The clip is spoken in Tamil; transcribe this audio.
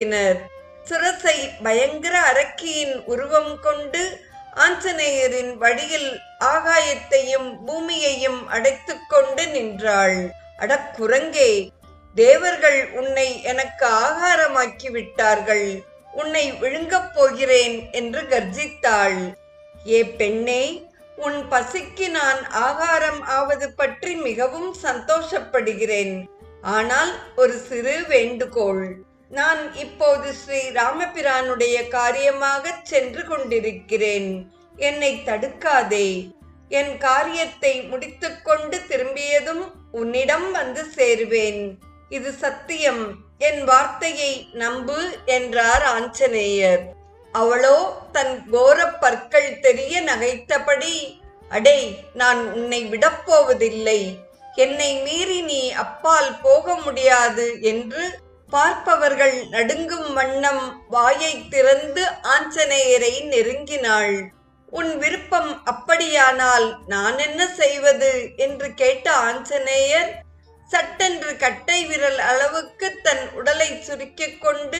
நிறுத்தினர் சிரசை பயங்கர அரக்கியின் உருவம் கொண்டு ஆஞ்சநேயரின் வழியில் ஆகாயத்தையும் பூமியையும் அடைத்து கொண்டு நின்றாள். அடக்குரங்கே தேவர்கள் உன்னை எனக்கு ஆகாரமாக்கி விட்டார்கள். உன்னை விழுங்கப் போகிறேன் என்று கர்ஜித்தாள். ஏ பெண்ணே உன் பசிக்கு நான் ஆகாரம் ஆவது பற்றி மிகவும் சந்தோஷப்படுகிறேன். ஆனால் ஒரு சிறு வேண்டுகோள். நான் இப்போது ஸ்ரீ ராமபிரானுடைய காரியமாக சென்று கொண்டிருக்கிறேன். என்னை தடுக்காதே. என் காரியத்தை முடித்துக்கொண்டு திரும்பியதும் உன்னிடம் வந்து சேருவேன். இது சத்தியம். என் வார்த்தையை நம்பு என்றார் ஆஞ்சநேயர். அவளோ தன் கோர பற்கள் தெரிய நகைத்தபடி அடே நான் உன்னை விடப்போவதில்லை. என்னை மீறி நீ அப்பால் போக முடியாது என்று பார்ப்பவர்கள் நடுங்கும் வண்ணம் வாயை திறந்து ஆஞ்சநேயரை நெருங்கினாள். உன் விருப்பம் அப்படியானால் நான் என்ன செய்வது? என்று கேட்ட ஆஞ்சநேயர் சட்டென்று கட்டை விரல் அளவுக்கு தன் உடலை சுருக்கிக் கொண்டு